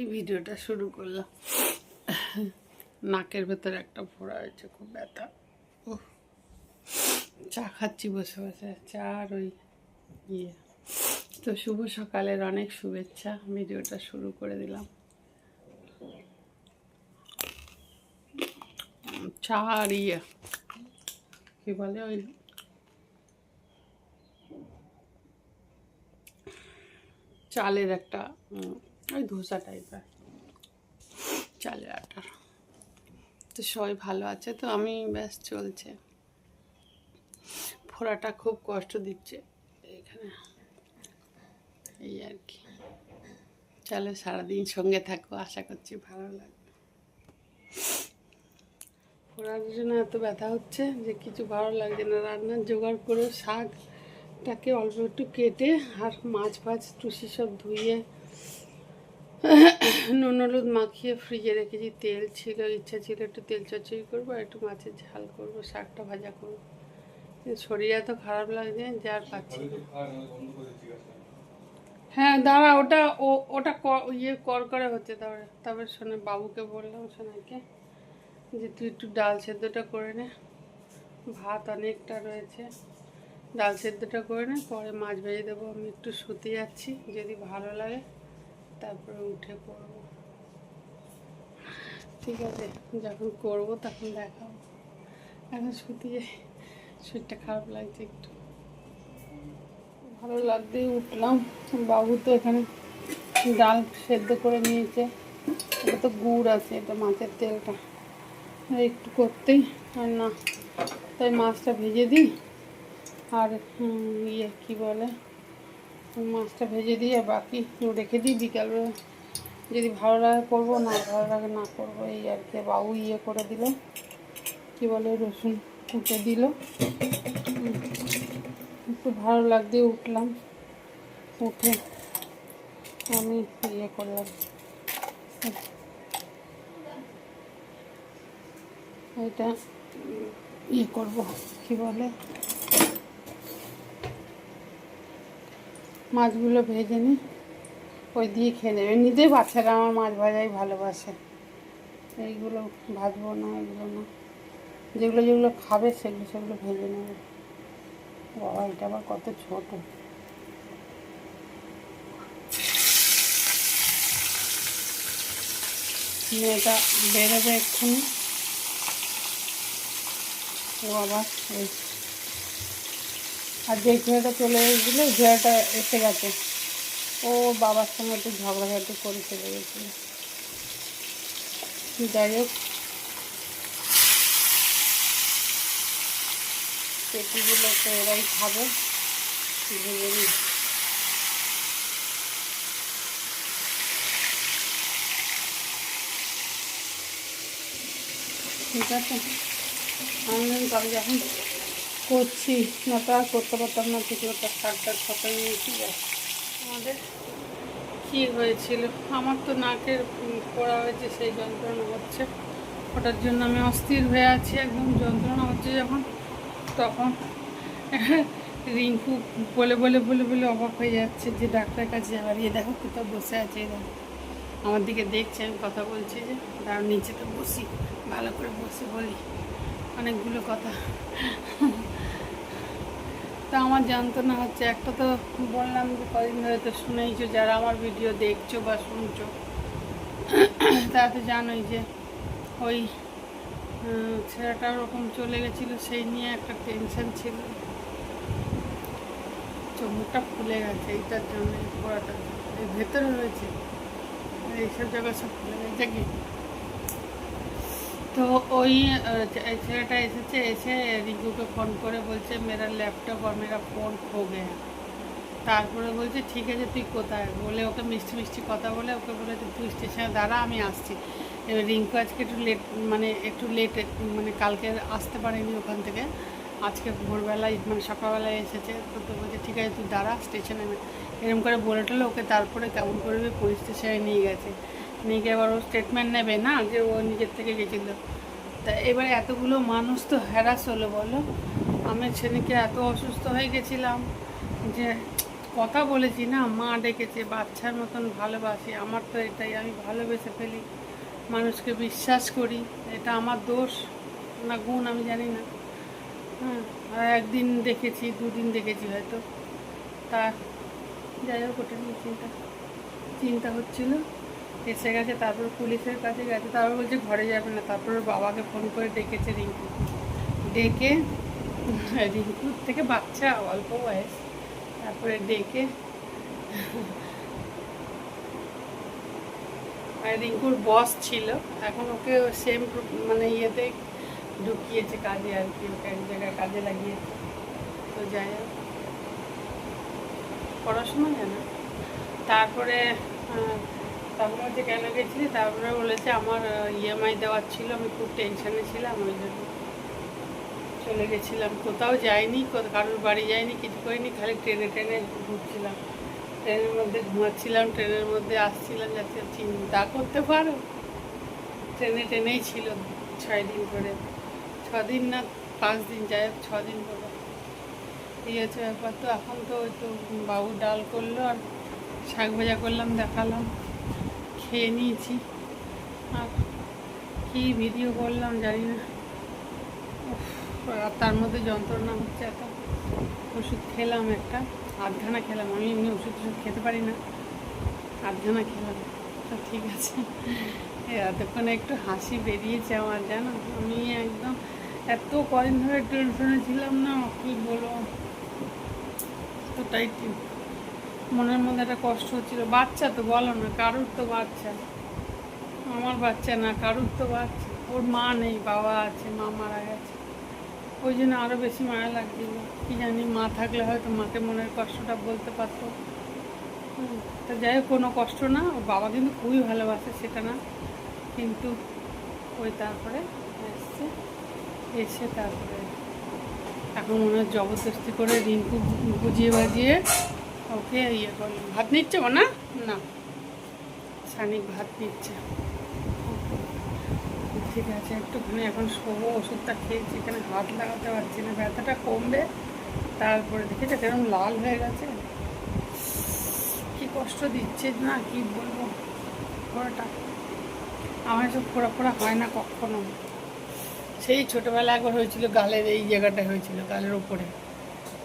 এই ভিডিওটা শুরু করলাম। নাকের ভেতরে একটা ফোড়া হয়েছে, খুব ব্যথা। উফ। চা খাচ্ছি, বসে বসে। চা আর ওই ইয়ে। তো শুভ সকালের অনেক শুভেচ্ছা। ভিডিওটা শুরু করে দিলাম। চা আর ইয়ে। কি বলে ওই? চালের একটা ওই ধোসা টাইপের চালের আটার। তো সবাই ভালো আছে তো? আমি ব্যাস চলছে। ফোড়াটা খুব কষ্ট দিচ্ছে এখানে। এই আর কি। চলো সারাদিন সঙ্গে থাকো আশা করছি ভালো লাগবে। ফোড়ার জন্য এত ব্যথা হচ্ছে যে কিছু ভালো লাগছে না। রান্নার জোগাড় করে শাকটাকে অল্প একটু কেটে আর মাছ ফাছ টুসি সব ধুয়ে নুন, হলুদ মাখিয়ে ফ্রিজে রেখেছি, তেল ছিল, ইচ্ছা ছিল একটু তেল চচ্চড়ি করব আর একটু মাছের ঝাল করব, শাকটা ভাজা করব। শরীর এত খারাপ লাগছে, যে আর পাচ্ছি হ্যাঁ দাঁড়া, ওটা, ও, ওটা ইয়ে কর করে হচ্ছে, তারপরে তারপরে শোনে, বাবুকে বললাম সোনাইকে যে তুই একটু ডাল সেদ্ধটা করে নে। ভাত অনেকটা রয়েছে, ডাল সেদ্ধটা করে নে, পরে মাছ ভেজে দেবো, আমি একটু শুতে যাচ্ছি, যদি ভালো লাগে। তারপরে উঠে পড়ব। ঠিক আছে, যখন করব তখন দেখাবো। এখন শুতে যাই, শরীরটা খারাপ লাগছে একটু। ভালো লাগতেই উঠলাম। বাবু তো এখানে ডাল সেদ্ধ করে নিয়েছে। এটা তো গুড় আছে, এটা মাছের তেলটা। একটু করতেই, আর না। তাই মাছটা ভেজে দিই। আর ইয়ে কী বলে? মাছটা ভেজে আর বাকি রেখে দিই বিকালবেলা। যদি ভালো লাগে করব, না ভালো লাগে না করব, এই আর কি। বাবু ইয়ে করে দিল, কী বলে, রসুন কুটে দিল। একটু ভালো লাগতে উঠলাম, উঠে আমি ইয়ে করলাম। এটা ইয়ে করব, কি বলে? মাছগুলো ভেজে নিই ওই দিয়ে খেয়ে নেবে। এমনিতেই বাচ্চারা আমার মাছ ভাজাই ভালোবাসে। এইগুলো ভাজবো না, এগুলো না। যেগুলো যেগুলো খাবে সেগুলো সেগুলো ভেজে নেবে। বাবা, এটা আবার কত ছোট। মেয়েটা বেরোবে এক্ষুনি। ও আবার আর যে ছেলেটা চলে এসেছিল, ছেলেটা এসে গেছে। ও বাবার সঙ্গে একটু ঝগড়াঝাটি করে চলে গেছিল। যাই হোক। পেটিগুলো তো এরাই খাবে। ঠিক আছে। আমি তবে যখন করছি। না, তো আর করতে পারতাম না একটা শাকটা সকালে নিয়েছি। আমাদের কী হয়েছিল? আমার তো নাকের ফোড়া হয়েছে, সেই যন্ত্রণা হচ্ছে। ওটার জন্য আমি অস্থির হয়ে আছি, একদম যন্ত্রণা হচ্ছে যখন, তখন। রিঙ্কু বলে বলে বলে বলে অবাক হয়ে যাচ্ছে যে ডাক্তারের কাছে যাবার ইয়ে দেখো কোথাও বসে আছে দেখো। আমার দিকে দেখছে, আমি কথা বলছি যে তার নিচে তো বসি, ভালো করে বসে বলি। অনেকগুলো কথা। তা আমার যন্ত্রণা হচ্ছে একটা তো বললাম যে কদিন ধরে তো শুনেইছো, যারা আমার ভিডিও দেখছ বা শুনছো, তারা তো জানোই যে ওই ছেলেটা ওরকম চলে গেছিল, সেই নিয়ে একটা টেনশন ছিল। চোখটা ফুলে গেছে, এইটার জন্য। এই ভেতরে রয়েছে। এইসব জায়গা সব ফুলে গেছে। তো ওই ছেলেটা এসেছে, এসে রিঙ্কুকে ফোন করে বলছে মেরা ল্যাপটপ আর মেরা ফোন খো গে তারপরে বলছে, ঠিক আছে, তুই কোথায়? বলে ওকে মিষ্টি মিষ্টি কথা বলে, ওকে বলেছে তুই স্টেশনে দাঁড়া, আমি আসছি। এবার রিঙ্কু আজকে একটু লেট মানে একটু লেট মানে কালকে আসতে পারেনি ওখান থেকে। আজকে ভোরবেলায় মানে সকালবেলায় এসেছে। তো তো বলছে, ঠিক আছে, তুই দাঁড়া স্টেশনে এরকম করে বলে টলে ওকে তারপরে কেমন করবে পুলিশ স্টেশনে নিয়ে গেছে। গিয়ে আবার ও স্টেটমেন্ট নেবে না? যে ও নিজের থেকে গেছিল। তা এবারে এতগুলো মানুষ তো হ্যারাস হলো, বলো? আমি ছেলেকে এত অসুস্থ হয়ে গেছিলাম যে কথা বলেছি না, মা ডেকেছে, বাচ্চার মতন ভালোবাসি, আমার তো এটাই, আমি ভালোবেসে ফেলি। মানুষকে বিশ্বাস করি, এটা আমার দোষ না গুণ, আমি জানি না। হ্যাঁ একদিন দেখেছি, দুদিন দেখেছি হয়তো। তা যাই হোক, ওটা নিয়ে চিন্তা। চিন্তা হচ্ছিল। এসে গেছে, তারপর পুলিশের কাছে গেছে, তারপর বলছে ঘরে যাবে না। তারপর বাবাকে ফোন করে ডেকেছে রিঙ্কু। ডেকে রিঙ্কুর থেকে বাচ্চা, অল্প বয়স। তারপরে ডেকে আর রিঙ্কুর বস ছিল। এখন ওকে সেম মানে ইয়েতে ঢুকিয়েছে কাজে আর কি, ওকে এক জায়গায় কাজে লাগিয়েছে তো যাই হোক। পড়াশোনা জানে। তারপরে তারপরে হচ্ছে কেন গেছিলি? তারপরে বলেছে আমার ইএমআই দেওয়ার ছিল, আমি খুব টেনশনে ছিলাম, ওই জন্য চলে গেছিলাম। কোথাও যাইনি কারোর বাড়ি যাইনি, কিছু করিনি, খালি ট্রেনে ট্রেনে ঘুরছিলাম। ট্রেনের মধ্যে ঘুমাচ্ছিলাম, ট্রেনের মধ্যে আসছিলাম যাতে চিন্তা করতে পারো। ট্রেনে ট্রেনেই ছিল ছয় দিন করে ছ দিন না পাঁচ দিন যাই হোক ছ দিন করে এই হচ্ছে ব্যাপার। তো এখন তো ওই তো বাবু ডাল করল, আর শাক ভাজা করলাম, দেখালাম। খেয়ে নিয়েছি। আর কী ভিডিও করলাম জানি না। আর তার মধ্যে যন্ত্রণা হচ্ছে এত। ওষুধ খেলাম একটা, আধখানা খেলাম। আমি এমনি ওষুধ টষুধ খেতে পারি না। আধখানা খেলাম। তো ঠিক আছে। এতক্ষণে একটু হাসি বেরিয়েছে আমার, জানো? আমি একদম এত কদিন ধরে টেনশনে ছিলাম না, কি বলব? এতটাই মনের মধ্যে একটা কষ্ট হচ্ছিল। বাচ্চা তো বলো না, কারুর তো বাচ্চা? আমার বাচ্চা না, কারুর তো বাচ্চা? ওর মা নেই, বাবা আছে, মা মারা গেছে। ওই জন্য আরও বেশি মায়া লাগছিল। কি জানি, মা থাকলে হয়তো মাকে মনের কষ্টটা বলতে পারতো। তা যাই হোক, কোনো কষ্ট না। ওর বাবা কিন্তু খুবই ভালোবাসে, সেটা না। কিন্তু ওই তারপরে এসছে, এসে তারপরে এখন মনে হয় জবরদস্তি করে রিঙ্কু বুঝিয়ে বাজিয়ে ওকে ইয়ে করলাম। ভাত নিচ্ছে ও না? না। সানিক ভাত নিচ্ছে। ঠিক আছে, একটুখানি এখন শোবো, ওষুধটা খেয়েছি, এখানে হাত লাগাতে পারছি না, ব্যথাটা কমবে। তারপরে দেখেছে কেরম লাল হয়ে গেছে। কি কষ্ট দিচ্ছে না, কি বলব? ফোড়াটা আমার এসব ফোড়া ফোড়া হয় না কখনো। সেই ছোটোবেলা একবার হয়েছিল গালের, এই জায়গাটা হয়েছিল গালের উপরে।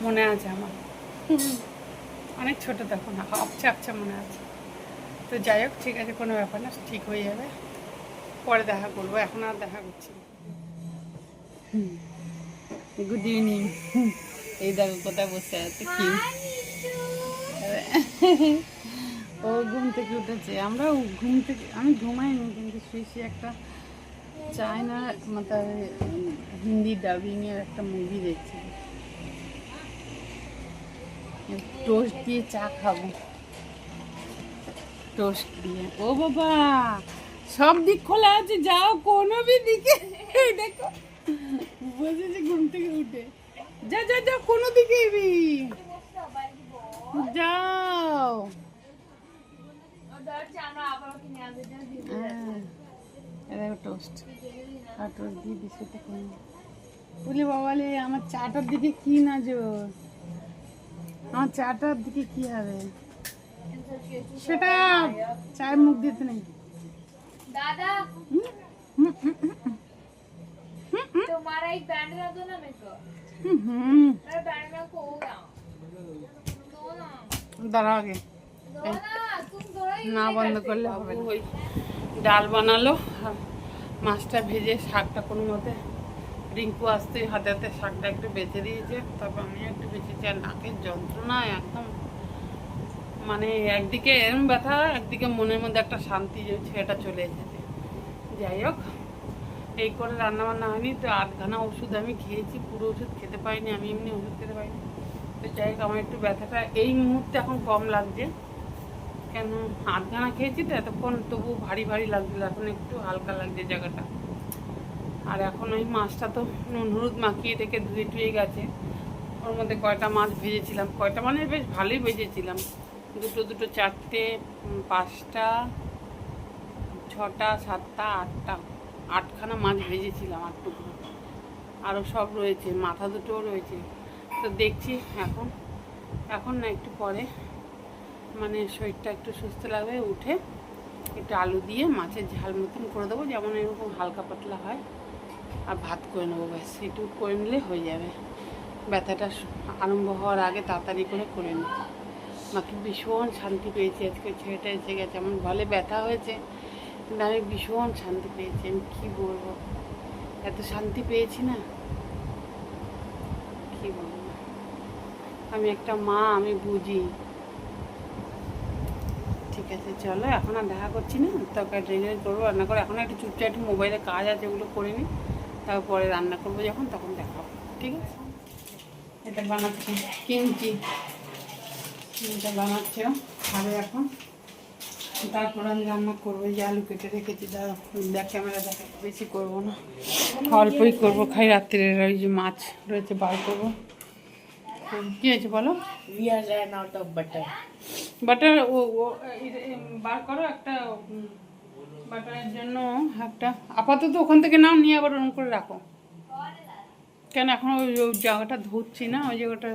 মনে আছে আমার। অনেক ছোট তখন আপচা আপচা মনে আছে। তো যাই হোক, ঠিক আছে, কোনো ব্যাপার না, ঠিক হয়ে যাবে। পরে দেখা করব, এখন আর দেখা করছি গুড ইভিনিং এই দেখো কোথায় বসে আছে, কি? ও ঘুম থেকে উঠেছে। আমরা ঘুম থেকে, আমি ঘুমাইনি, কিন্তু শুয়ে শুয়ে একটা চায়না মানে হিন্দি ডাবিং এর একটা মুভি দেখছি। টোস্ট দিয়ে চা খাব। টোস্ট দিয়ে। ও বাবা, সব দিক খোলা আছে, যাও কোনো বি দিকে দেখো বসেছে ঘুম থেকে উঠে। যা যা যা, কোনো দিকে যাও। হ্যাঁ টোস্ট আর টোস্ট দিয়ে বিস্কুটটা। বলি বাবালে আমার চাটার দিকে কি না জোর আমার চাটার দিকে কি হবে সেটা চায়ের মুখ দিতে নেই दादा হুম, হুম, হুম, হুম, तुम्हारा एक बैंड ला दो ना मेरे को হুম, হুম। मेरा बैंड में खो गया दो ना দাঁড়াও আগে दो ना तुम थोड़ा ही না বন্ধ করলে হবে না ওই ডাল বানালো আর মাছটা ভেজে শাকটা কোনো মতে রিঙ্কু আসতে হাতে হাতে শাকটা একটু বেঁচে দিয়েছে, তারপর আমি একটু বেঁচেছি আর নাকের যন্ত্রণা একদম মানে একদিকে এরম ব্যথা, একদিকে মনের মধ্যে একটা শান্তি ছেলেটা চলে এসেছে। যাই হোক, এই করে রান্না বান্না হয়নি, তো আধখানা ওষুধ আমি খেয়েছি, পুরো ওষুধ খেতে পাইনি আমি এমনি ওষুধ খেতে পাইনি তো যাই হোক, আমার একটু ব্যথাটা এই মুহূর্তে এখন কম লাগছে। কেন, আধখানা খেয়েছি তো এতক্ষণ তবু ভারী ভারী লাগছিল, এখন একটু হালকা লাগছে জায়গাটা। আর এখন ওই মাছটা তো নুন হলুদ মাখিয়ে থেকে ধুয়ে টুয়ে গেছে। ওর মধ্যে কয়টা মাছ ভেজেছিলাম। কয়টা মানে বেশ ভালোই ভেজেছিলাম। দুটো দুটো, চারটে পাঁচটা, ছটা, সাতটা, আটটা, আটখানা মাছ ভেজেছিলাম আট টুকরো। আরও সব রয়েছে, মাথা দুটোও রয়েছে। তো দেখছি এখন এখন না একটু পরে মানে শরীরটা একটু সুস্থ লাগবে, উঠে একটু আলু দিয়ে মাছের ঝাল মতন করে দেবো, যেমন এরকম হালকা পাতলা হয়। আর ভাত করে নেব ব্যাস এটুকু করে নিলে হয়ে যাবে। ব্যথাটা আরম্ভ হওয়ার আগে তাড়াতাড়ি করে করে নিই মাকে ভীষণ শান্তি পেয়েছি, আজকে ছেলেটা এসে গেছে। আমার ভালো ব্যথা হয়েছে, কিন্তু আমি ভীষণ শান্তি পেয়েছি, আমি কী বলব? এত শান্তি পেয়েছি না? কী বলব? আমি একটা মা, আমি বুঝি। ঠিক আছে, চলো, এখন আর দেখা করছি না। তরকারি ট্রেনে করব, রান্না করে এখন একটু চুপচাপ একটু মোবাইলে কাজ আছে, ওগুলো করে নিই তারপরে রান্না করব যখন তখন দেখাবো ঠিক আছে? এটা বানাচ্ছি কিমচি। এটা বানাচ্ছে খাবে এখন। তারপর আমি রান্না করব যে আলু কেটে রেখেছি দেখ ক্যামেরা দেখা বেশি করব না। অল্পই করব খাই রাত্রের ওই যে মাছ রয়েছে বার করব। কী হয়েছে বলো? Of বাটার ও বার করো একটা বাটারের জন্য একটা আপাতত ওখান থেকে নাও নিয়ে আবার ওরকম করে রাখো। কেন এখন ওই ওই জায়গাটা ধরছি না ওই জায়গাটা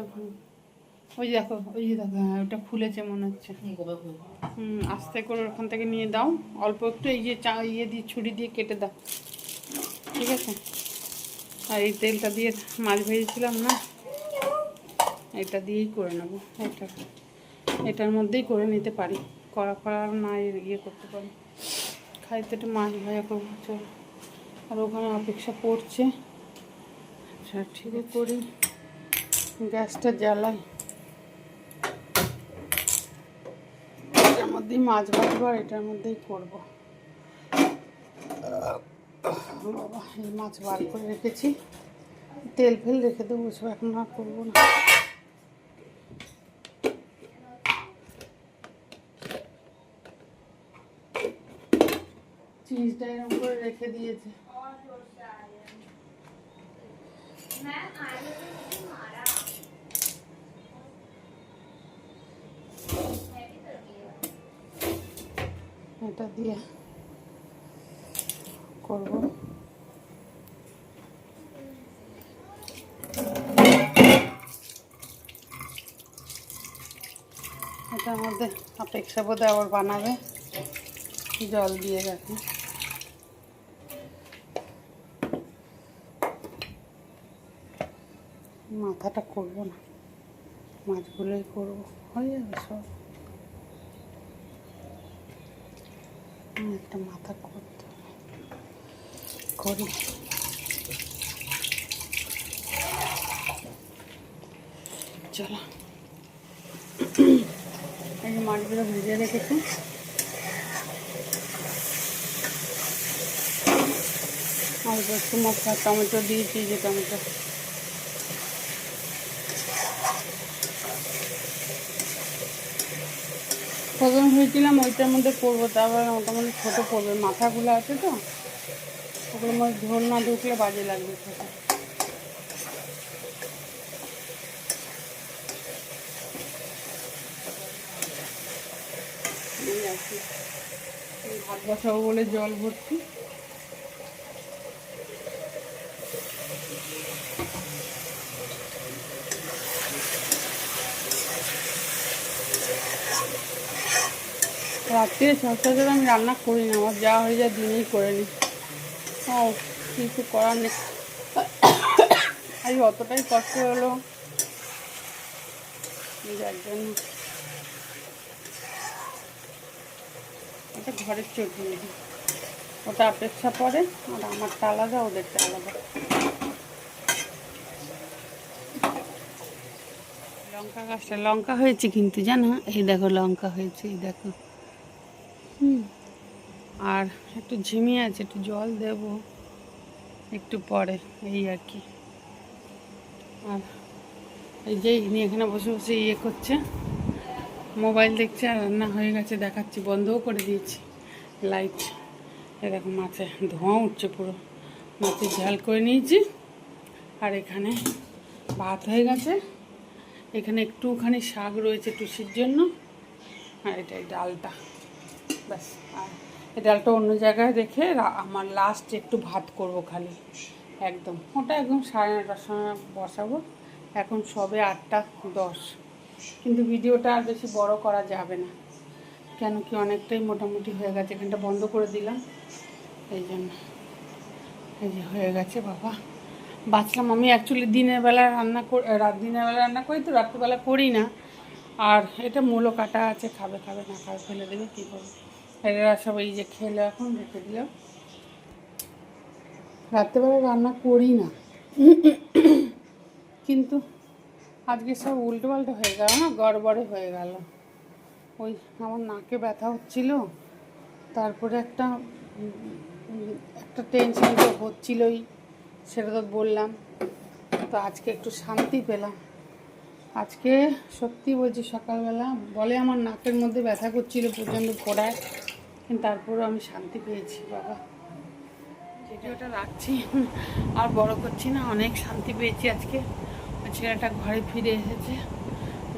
ওই যে দেখো ওই যে দেখো হ্যাঁ ওটা ফুলেছে মনে হচ্ছে। হুম আস্তে করে ওখান থেকে নিয়ে দাও। অল্প একটু এই যে চা ইয়ে দিয়ে ছুরি দিয়ে কেটে দাও। ঠিক আছে? আর এই তেলটা দিয়ে মাছ ভেজেছিলাম না এটা দিয়েই করে নেব। এটা এটার মধ্যেই করে নিতে পারি। করা করা না ইয়ে করতে পারি। খাইতে একটু মাছ ভাজা করব চল। আর ওখানে অপেক্ষা পড়ছে আচ্ছা ঠিক করি। গ্যাসটা জ্বালাই। এটার মধ্যেই মাছ ভাজবো আর এটার মধ্যেই করব। বাবা এই মাছ বার করে রেখেছি। তেল ফেল রেখে দেবো এখন আর করব না। চিজটা এরকম করে রেখে দিয়েছে। এটা দিয়ে করব। এটার মধ্যে অপেক্ষা বোধ আবার বানাবে। জল দিয়ে রাখি মাথাটা করব না। মাছগুলোই করব। হয়ে যাবে সব। একটা মাথা করতে করি। চলো। এই যে মাছগুলো ভেজে রেখেছি। অল্প একটু মশলা টমেটো দিয়েছি যে টমেটো। প্রথম হয়েছিলাম, ওইটার মধ্যে করব তারপর মোটামুটি ছোটো পড়বে। মাথাগুলো আছে তো? ওগুলো মধ্যে ঝোল না ঢুকলে বাজে লাগবে খেতে। ভাত বসাবো বলে জল ভর্তি রাত্রে সচরাচর আমি রান্না করি না, আমার যা হয়ে যায় দিনেই করে নিই। ও কিছু করার নেই। আজ অতটাই কষ্ট হলো। যার জন্য এটা ঘরের চটনি ওটা অপেক্ষা পরে আর আমারটা আলাদা, ওদেরটা আলাদা। লঙ্কা গাছটা, লঙ্কা হয়েছে কিন্তু, জানো? এই দেখো লঙ্কা হয়েছে, এই দেখো। হুম আর একটু ঝিমিয়ে আছে, একটু জল দেব একটু পরে, এই আর কি। আর এই যে ইনি এখানে বসে বসে ইয়ে করছে, মোবাইল দেখছে আর রান্না হয়ে গেছে, দেখাচ্ছি, বন্ধও করে দিয়েছি। লাইট এরকম মাছে ধোঁয়া উঠছে পুরো, মাছের ঝাল করে নিয়েছি। আর এখানে ভাত হয়ে গেছে। এখানে একটুখানি শাক রয়েছে টুসির জন্য, আর এটাই ডালটা। ব্যাস, আর ডালটা অন্য জায়গায় রেখে আমার লাস্ট একটু ভাত করব খালি। একদম। ওটা একদম সাড়ে নটার সময় বসাবো। এখন সবে আটটা দশ। কিন্তু ভিডিওটা আর বেশি বড় করা যাবে না। কেন কি অনেকটাই মোটামুটি হয়ে গেছে। এখানটা বন্ধ করে দিলাম। এই জন্য। এই যে হয়ে গেছে বাবা। বাঁচলাম আমি অ্যাকচুয়ালি দিনের বেলা রান্না করি রাত দিনের বেলা রান্না করি তো, রাত্রিবেলা করি না। আর এটা মূলো কাটা আছে, খাবে খাবে, না খাবে, ফেলে দেবে কী করবে? এরা সব এই যে খেলো এখন, রেখে দিলাম রাত্রেবেলা রান্না করি না। কিন্তু আজকে সব উল্টো পাল্টো হয়ে গেল না, গড়বড়ে হয়ে গেল। ওই আমার নাকে ব্যথা হচ্ছিল, তারপরে একটা একটা টেনশন তো হচ্ছিলই, সেটা তো বললাম। তো আজকে একটু শান্তি পেলাম। আজকে সত্যি বলছি সকালবেলা, বলে আমার নাকের মধ্যে ব্যথা করছিল প্রচণ্ড ফোড়ায় কিন্তু তারপরেও আমি শান্তি পেয়েছি, বাবা। ভিডিওটা রাখছি। আর বড় করছি না, অনেক শান্তি পেয়েছি আজকে। ছেলেটা ঘরে ফিরে এসেছে।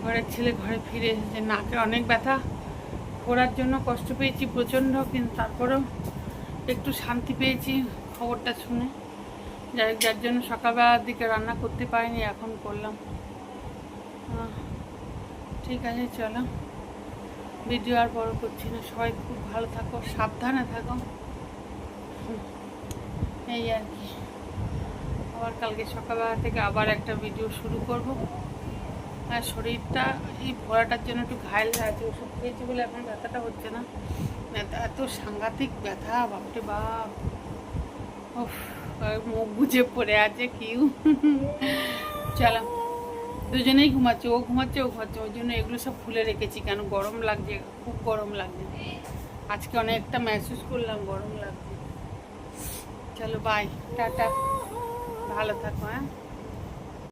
ঘরের ছেলে ঘরে ফিরে এসেছে। নাকে অনেক ব্যথা। করার জন্য কষ্ট পেয়েছি প্রচণ্ড, কিন্তু তারপরেও একটু শান্তি পেয়েছি খবরটা শুনে। যাই যার জন্য সকালবেলার দিকে রান্না করতে পারিনি, এখন করলাম। ঠিক আছে, চলো। ভিডিও আর বড় করছি না। সবাই খুব ভালো থাকো, সাবধানে থাকো। এই আর কি। আবার কালকে সকালবেলা থেকে আবার একটা ভিডিও শুরু করব। আর শরীরটা, এই ভরাটার জন্য একটু ঘায়ল আছে, ওষুধ খেয়েছি বলে এখন ব্যথাটা হচ্ছে না। এত সাংঘাতিক ব্যথা, বাপরে বাপ। আর মুখ বুঝে পড়ে আছে কিউ। চলো। দুজনেই ঘুমাচ্ছে, ও ঘুমাচ্ছে ও ঘুমাচ্ছে, ওই জন্য এগুলো সব খুলে রেখেছি কেন? গরম লাগছে, খুব গরম লাগছে। আজকে অনেকটা মেহসুস করলাম, গরম লাগছে। চলো বাই টাটা। ভালো থাকো হ্যাঁ?